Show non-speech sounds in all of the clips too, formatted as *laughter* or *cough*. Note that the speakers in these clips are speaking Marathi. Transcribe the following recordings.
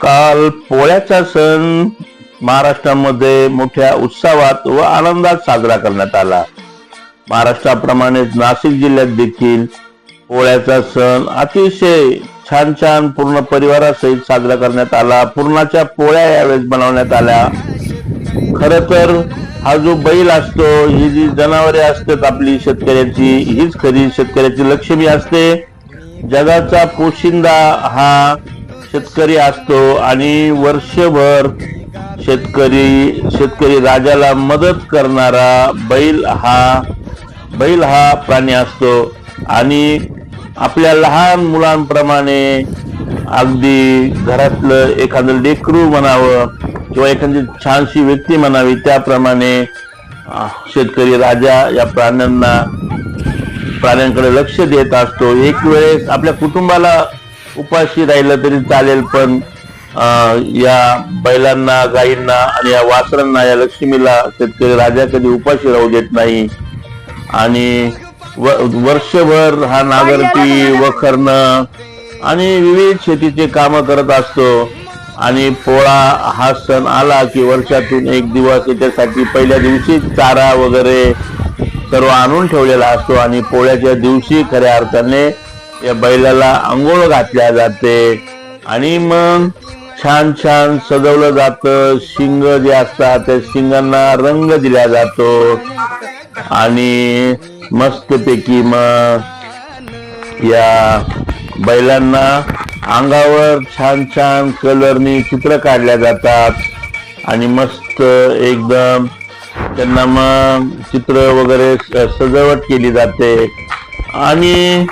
काल पोळ्याचा सण महाराष्ट्रामध्ये मोठ्या उत्साहात व आनंदात साजरा करण्यात आला. महाराष्ट्राप्रमाणेच नाशिक जिल्ह्यात देखील पोळ्याचा सण अतिशय छान छान पूर्ण परिवारासहित साजरा करण्यात आला. पूर्णाच्या पोळ्या यावेळेस बनवण्यात आल्या. खर तर हा जो बैल असतो ही जी जनावरे असतात आपली शेतकऱ्याची हीच खरी शेतकऱ्याची लक्ष्मी असते. जगाचा पोशिंदा हा शेतकरी असतो आणि वर्षभर शेतकरी शेतकरी राजाला मदत करणारा बैल हा बैल हा प्राणी असतो. आणि आपल्या लहान मुलांप्रमाणे अगदी घरातलं एखादं लेकरू म्हणावं किंवा एखादी छानशी व्यक्ती म्हणावी त्याप्रमाणे शेतकरी राजा या प्राण्यांना प्राण्यांकडे लक्ष देत असतो. एक वेळेस आपल्या कुटुंबाला उपाशी राहिलं तरी चालेल पण या बैलांना गायींना आणि या वासरांना या लक्ष्मीला शेतकरी राजा कधी उपाशी राहू देत नाही. आणि व- वर्षभर हा नागरती वखरणं आणि विविध शेतीचे काम करत असतो. आणि पोळा हा सण आला की वर्षातून एक दिवस याच्यासाठी पहिल्या दिवशी चारा वगैरे सर्व आणून ठेवलेला असतो आणि पोळ्याच्या दिवशी खऱ्या अर्थाने या बैलाला आंघोळ घातल्या जाते. आणि मग छान छान सजवलं जातं. शिंग जे असतात त्या शिंगांना रंग दिला जातो. आणि मस्तपैकी मग या बैलांना अंगावर छान छान कलरनी चित्र काढल्या जातात. आणि मस्त एकदम त्यांना मग चित्र वगैरे सजावट केली जाते. आणि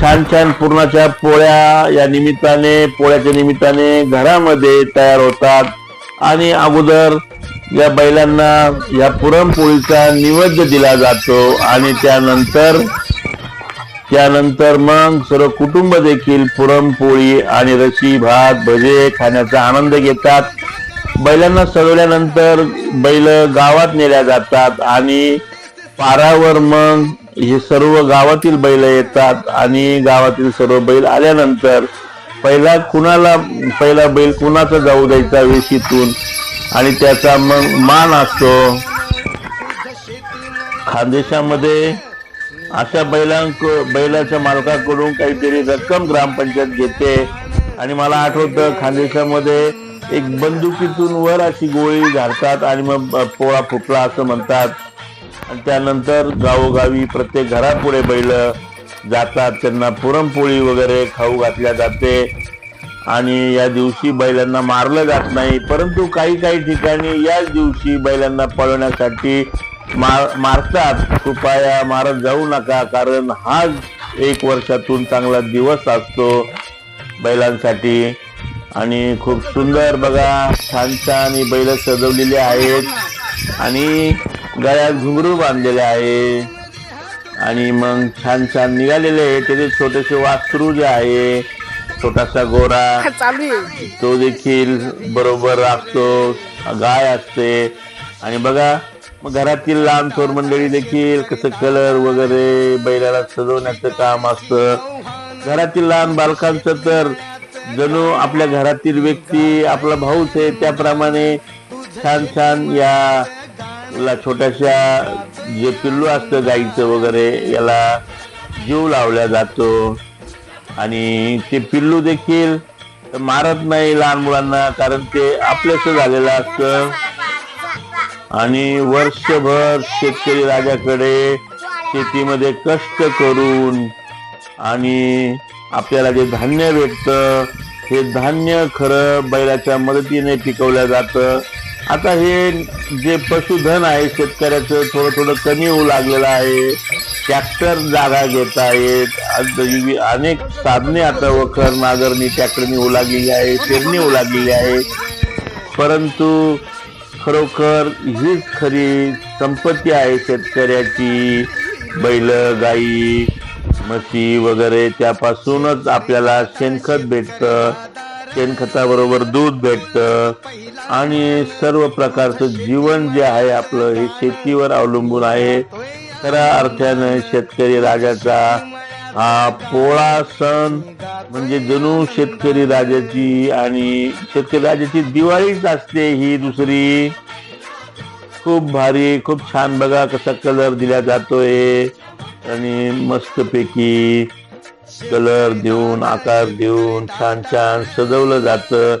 छान छान पूर्णाच्या पोळ्या या निमित्ताने पोळ्याच्या निमित्ताने घरामध्ये तयार होतात. आणि अगोदर या बैलांना या पुरणपोळीचा निवेद्य दिला जातो आणि त्यानंतर त्यानंतर मग सर्व कुटुंब देखील पुरणपोळी आणि रशी भात भजे खाण्याचा आनंद घेतात. बैलांना सजवल्यानंतर बैल गावात नेल्या जातात आणि पारावर मग हे सर्व गावातील बैल येतात आणि गावातील सर्व बैल आल्यानंतर पहिला कुणाला पहिला बैल कुणाचा जाऊ द्यायचा वेशीतून? आणि त्याचा मग मान असतो. खानदेशामध्ये अशा बैलांक बैलाच्या मालकाकडून काहीतरी रक्कम ग्रामपंचायत घेते. आणि मला आठवतं खानदेशामध्ये एक बंदुकीतून वर अशी गोळी घालतात आणि मग पोळा फुटला असं म्हणतात. आणि त्यानंतर गावोगावी प्रत्येक घरापुढे बैल जातात. त्यांना पुरणपोळी वगैरे खाऊ घातल्या जाते. आणि या दिवशी बैलांना मारलं जात नाही. परंतु काही काही ठिकाणी याच दिवशी बैलांना पळवण्यासाठी मार मारतात. कृपया मारत जाऊ नका कारण हा एक वर्षातून चांगला दिवस असतो बैलांसाठी. आणि खूप सुंदर बघा छान छान ही बैल सजवलेली आहेत. आणि गळ्यात घुंगरू बांधलेले आहे. आणि मग छान छान निघालेले आहे. त्याचे छोटेसे वासरू जे आहे छोटासा गोरा *laughs* तो देखील बरोबर असतो गाय असते. आणि बघा मग घरातील लहान थोर मंडळी देखील कसं कलर वगैरे बैलाला सजवण्याचं काम असतं. घरातील लहान बालकांचं तर जणू आपल्या घरातील व्यक्ती आपला भाऊच आहे. त्याप्रमाणे छान छान या ला छोट्याशा जे पिल्लू असतं गाईचं वगैरे याला जीव लावला जातो. आणि ते पिल्लू देखील मारत नाही लहान मुलांना कारण ते आपलंसं झालेलं असतं. आणि वर्षभर शेतकरी राजाकडे शेतीमध्ये कष्ट करून आणि आपल्याला जे धान्य भेटतं हे धान्य खरं बैलाच्या मदतीने पिकवलं जातं. आता हे जे पशुधन आहे शेतकऱ्याचं थोडं थोडं कमी होऊ लागलेलं आहे. ट्रॅक्टर जागा घेत आहेत. अनेक साधने आता वखर नागरणी ट्रॅक्टरनी होऊ लागलेली आहे पेरणी होऊ लागलेली आहे. परंतु खरोखर हीच खरी संपत्ती आहे शेतकऱ्याची. बैल गाई म्हशी वगैरे त्यापासूनच आपल्याला शेणखत भेटतं. शेणखताबरोबर दूध भेटतं. आणि सर्व प्रकारचं जीवन जे आहे आपलं हे शेतीवर अवलंबून आहे. खऱ्या अर्थानं शेतकरी राजाचा हा पोळा सण म्हणजे जणू शेतकरी राजाची आणि शेतकरी राजाची दिवाळीच असते ही दुसरी. खूप भारी खूप छान बघा कसा कलर दिला जातोय. आणि मस्तपैकी कलर देऊन आकार देऊन छान छान सजवलं जातं.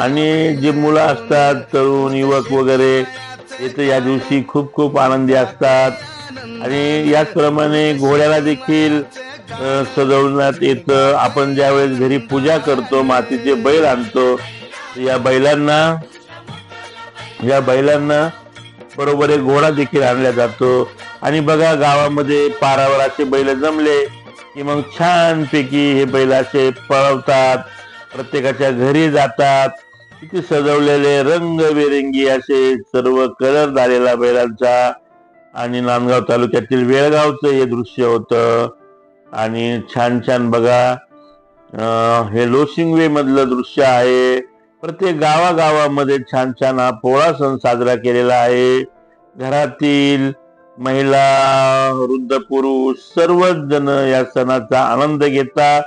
आणि जे मुलं असतात तरुण युवक वगैरे ते तर या दिवशी खूप खूप आनंदी असतात. आणि याचप्रमाणे घोड्याला देखील सजवण्यात येतं. आपण ज्यावेळेस घरी पूजा करतो मातीचे बैल आणतो या बैलांना या बैलांना बरोबर एक घोडा देखील आणला जातो. आणि बघा गावामध्ये पारावराचे बैल जमले. की मग छानपैकी हे बैल असे पळवतात प्रत्येकाच्या घरी जातात. किती सजवलेले रंगबेरंगी असे सर्व कलर झालेला बैलांचा आणि नांदगाव तालुक्यातील वेळगावचं हे दृश्य होतं. आणि छान छान बघा हे लोसिंगवे मधलं दृश्य आहे. प्रत्येक गावागावामध्ये छान छान हा पोळा सण साजरा केलेला आहे. घरातील महिला वृद्ध पुरुष सर्वच जण या सणाचा आनंद घेतात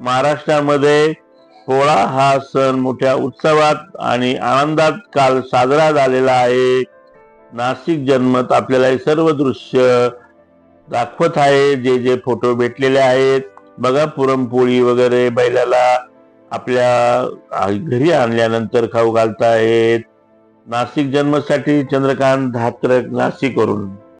महाराष्ट्रामध्ये पोळा हा सण मोठ्या उत्सवात आणि आनंदात काल साजरा झालेला आहे. नाशिक जन्मत आपल्याला हे सर्व दृश्य दाखवत आहे. जे जे फोटो भेटलेले आहेत. बघा पुरणपोळी वगैरे बैलाला आपल्या घरी आणल्यानंतर खाऊ घालतायत नाशिक जन्मसाठी चंद्रकांत धात्रक नाशिकवरून.